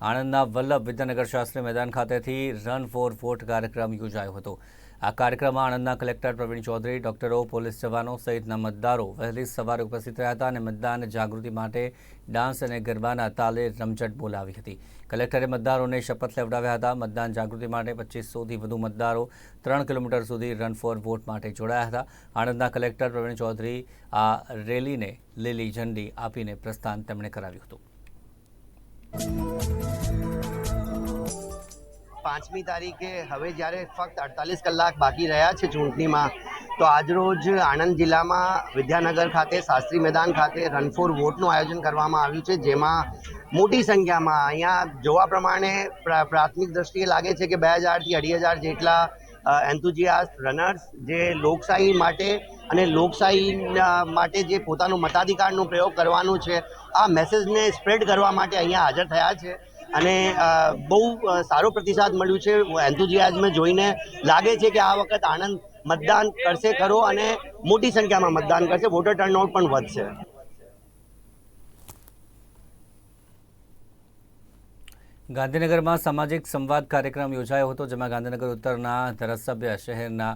આણંદના વલ્લભ વિદ્યાનગર શાસ્ત્રી મેદાન ખાતેથી run for fort કાર્યક્રમ યોજાયો હતો. આ કાર્યક્રમમાં આણંદના કલેક્ટર પ્રવીણ ચૌધરી, ડોક્ટરો, પોલીસ જવાનો સહિતના મતદારો વહેલી સવારે ઉપસ્થિત રહ્યા હતા અને મતદાન જાગૃતિ માટે ડાન્સ અને ગરબાના તાલે રમઝટ બોલાવી હતી. કલેક્ટરે મતદારોને શપથ લેવડાવ્યા હતા. મતદાન જાગૃતિ માટે પચીસોથી વધુ મતદારો ત્રણ કિલોમીટર સુધી રન ફોર વોટ માટે જોડાયા હતા. આણંદના કલેક્ટર પ્રવીણ ચૌધરી આ રેલીને લીલી ઝંડી આપીને પ્રસ્થાન તેમણે કરાવ્યું હતું. પાંચમી તારીખે હવે જ્યારે ફક્ત અડતાલીસ કલાક બાકી રહ્યા છે ચૂંટણીમાં, તો આજરોજ આણંદ જિલ્લામાં વિદ્યાનગર ખાતે, શાસ્ત્રી મેદાન ખાતે રન ફોર વોટનું આયોજન કરવામાં આવ્યું છે, જેમાં મોટી સંખ્યામાં અહીંયા જોવા પ્રમાણે પ્રા- પ્રાથમિક દ્રષ્ટિએ લાગે છે કે બે હજારથી અઢી હજાર જેટલા એન્થુજિયાસ્ટ રનર્સ જે લોકશાહી માટે અને લોકશાહી માટે જે પોતાનો મતાધિકારનો પ્રયોગ કરવાનો છે, આ મેસેજને સ્પ્રેડ કરવા માટે અહીંયા હાજર થયા છે. અને બહુ સારો પ્રતિસાદ મળ્યું છે. એન્થુઝિયાઝમ જોઈને લાગે છે કે આ વખત આણંદ મતદાન કરશે ખરો અને મોટી સંખ્યામાં મતદાન કરશે. વોટર ટર્નઆઉટ પણ વધશે. ગાંધીનગરમાં સામાજિક સંવાદ કાર્યક્રમ યોજાયો હતો જેમાં ગાંધીનગર ઉત્તરના ધારાસભ્ય શહેરના